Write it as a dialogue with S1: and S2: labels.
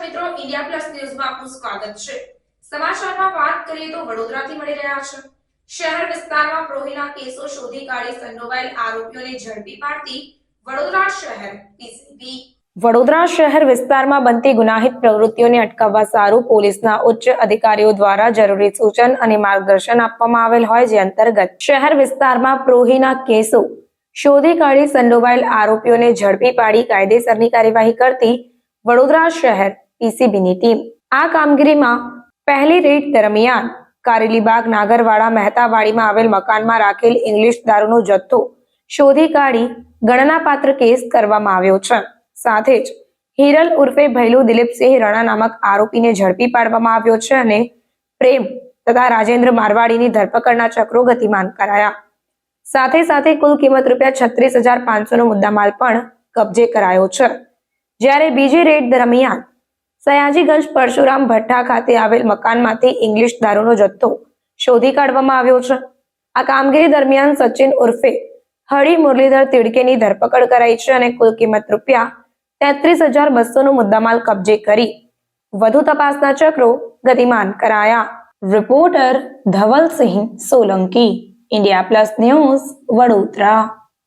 S1: મિત્રો, India plus ન્યૂઝમાં આપનું સ્વાગત છે. સમાચારમાં વાત કરીએ તો વડોદરાથી મળી રહ્યા છે. શહેર વિસ્તારમાં પ્રોહીના કેસો શોધી કાઢી સંડોવાયેલ આરોપીઓને ઝડપી પાડતી વડોદરા શહેર પીસીબી. વડોદરા શહેર વિસ્તારમાં બનતી ગુનાહિત પ્રવૃત્તિઓને અટકાવવા સારું પોલીસના ઉચ્ચ અધિકારીઓ દ્વારા જરૂરી સૂચન અને માર્ગદર્શન આપવામાં આવેલ હોય જે અંતર્ગત શહેર વિસ્તારમાં પ્રોહીના કેસો શોધી કાઢી સંડોવાયેલ આરોપીઓને ઝડપી પાડી કાયદેસરની કાર્યવાહી કરતી વડોદરા શહેર પીસીબીની ટીમ. આ કામગીરીમાં પહેલી રેડ દરમિયાન કારેલીબાગ, નાગરવાડા, મહેતાવાડીમાં આવેલ મકાનમાં રાખેલ ઇંગ્લિશ દારૂનો જથ્થો શોધી કાઢી ગણનાપાત્ર કેસ કરવામાં આવ્યો છે. સાથે જ હિરલ ઉર્ફે ભૈલુ દિલીપસિંહ રણા નામક આરોપીને ઝડપી પાડવામાં આવ્યો છે અને પ્રેમ તથા રાજેન્દ્ર મારવાડીની ધરપકડના ચક્રો ગતિમાન કરાયા. સાથે સાથે કુલ કિંમત રૂપિયા છત્રીસ હજાર પાંચસો નો મુદ્દામાલ પણ કબજે કરાયો છે. જ્યારે બીજી રેડ દરમિયાન સયાજીગંજ પરશુરામ ભઠ્ઠા ખાતે આવેલ મકાનમાંથી ઇંગ્લિશ દારૂનો જથ્થો શોધી કાઢવામાં આવ્યો છે. આ કામગીરી દરમિયાન સચિન ઉર્ફે હળી મુરલીધર તિડકેની ધરપકડ કરાઈ છે અને કુલ કિંમત રૂપિયા તેત્રીસ હજાર બસો નો મુદ્દામાલ કબજે કરી વધુ તપાસના ચક્રો ગતિમાન કરાયા. Reporter Dhavalsinh Solanki, India plus news Vadodara.